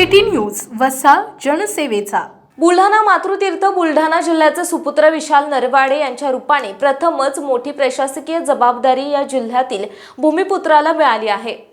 City news वसा जनसेवेचा. बुलढाणा मातृतीर्थ बुलढाणा जिल्ह्याचे सुपुत्र विशाल नरवाडे यांच्या रूपाने प्रथमच मोठी प्रशासकीय जबाबदारी या जिल्ह्यातील भूमिपुत्राला मिळाली आहे.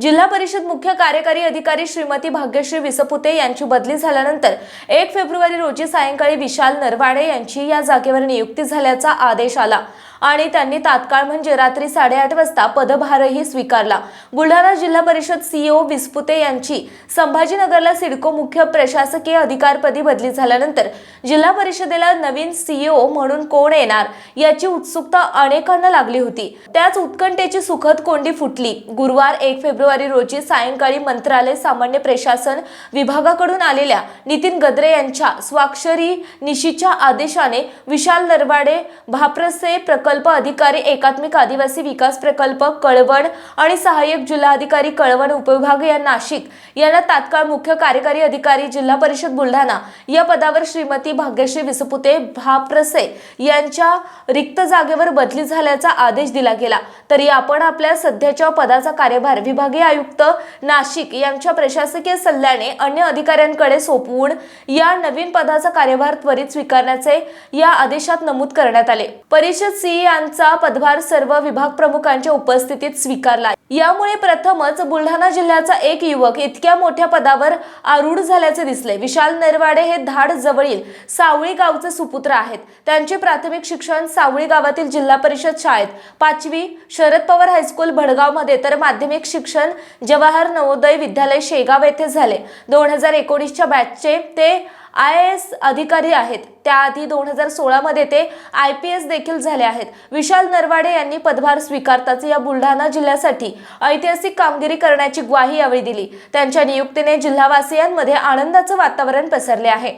जिल्हा परिषद मुख्य कार्यकारी अधिकारी श्रीमती भाग्यश्री विसपुते यांची बदली झाल्यानंतर एक फेब्रुवारी रोजी सायंकाळी विशाल नरवाडे यांची या जागेवर नियुक्ती झाल्याचा आदेश आला आणि त्यांनी तात्काळ म्हणजे रात्री साडेआठ वाजता पदभारही स्वीकारला. बुलढाणा जिल्हा परिषद सीईओ विस्पुते यांची संभाजीनगरला सिडको मुख्य प्रशासकीय अधिकारपदी बदली झाल्यानंतर जिल्हा परिषदेला नवीन सीईओ म्हणून कोण येणार याची उत्सुकता अनेकांना लागली होती. त्याच उत्कंठेची सुखद कोंडी फुटली. गुरुवार एक फेब्रुवारी रोजी सायंकाळी मंत्रालय सामान्य प्रशासन विभागाकडून आलेल्या नितीन गद्रे यांच्या स्वाक्षरी निशीच्या आदेशाने विशाल नरवाडे भाप्रसे प्रकल्प अधिकारी एकात्मिक आदिवासी विकास प्रकल्प कळवण आणि सहाय्यक जिल्हाधिकारी कळवण उपविभाग या नाशिक यांना तात्काळ मुख्य कार्यकारी अधिकारी जिल्हा परिषद बुलढाणा या पदावर श्रीमती भाग्यश्री विसपुते भाप्रसे यांच्या रिक्त जागेवर बदली झाल्याचा आदेश दिला गेला. तरी आपण आपल्या सध्याच्या पदाचा कार्यभार विभागीय आयुक्त नाशिक यांच्या प्रशासकीय सल्ल्याने अन्य अधिकाऱ्यांकडे सोपवून या नवीन पदाचा कार्यभार त्वरित स्वीकारण्याचे या आदेशात नमूद करण्यात आले. परिषद सी यांचा पदभार सर्व विभाग प्रमुखांच्या उपस्थितीत स्वीकारला. यामुळे प्रथमच बुलढाणा जिल्ह्याचा एक युवक इतक्या मोठ्या पदावर आरूढ झाल्याचे दिसले. विशाल नरवाडे हे धाड जवळील सावळी गावचे सुपुत्र आहेत. त्यांचे प्राथमिक शिक्षण सावळी गावातील जिल्हा परिषद शाळेत. पाचवी शरद पवार हायस्कूल भडगावमध्ये तर माध्यमिक शिक्षण शिक्षण जवाहर नवोदय विद्यालय शेगाव येथे झाले. दोन हजार एकोणीसच्या बॅचचे ते आय एस अधिकारी आहेत. त्याआधी दोन हजार सोळामध्ये ते आय पी एस देखील झाले आहेत. विशाल नरवाडे यांनी पदभार स्वीकारताच या बुलढाणा जिल्ह्यासाठी ऐतिहासिक कामगिरी करण्याची ग्वाही यावेळी दिली. त्यांच्या नियुक्तीने जिल्हावासियांमध्ये आनंदाचं वातावरण पसरले आहे.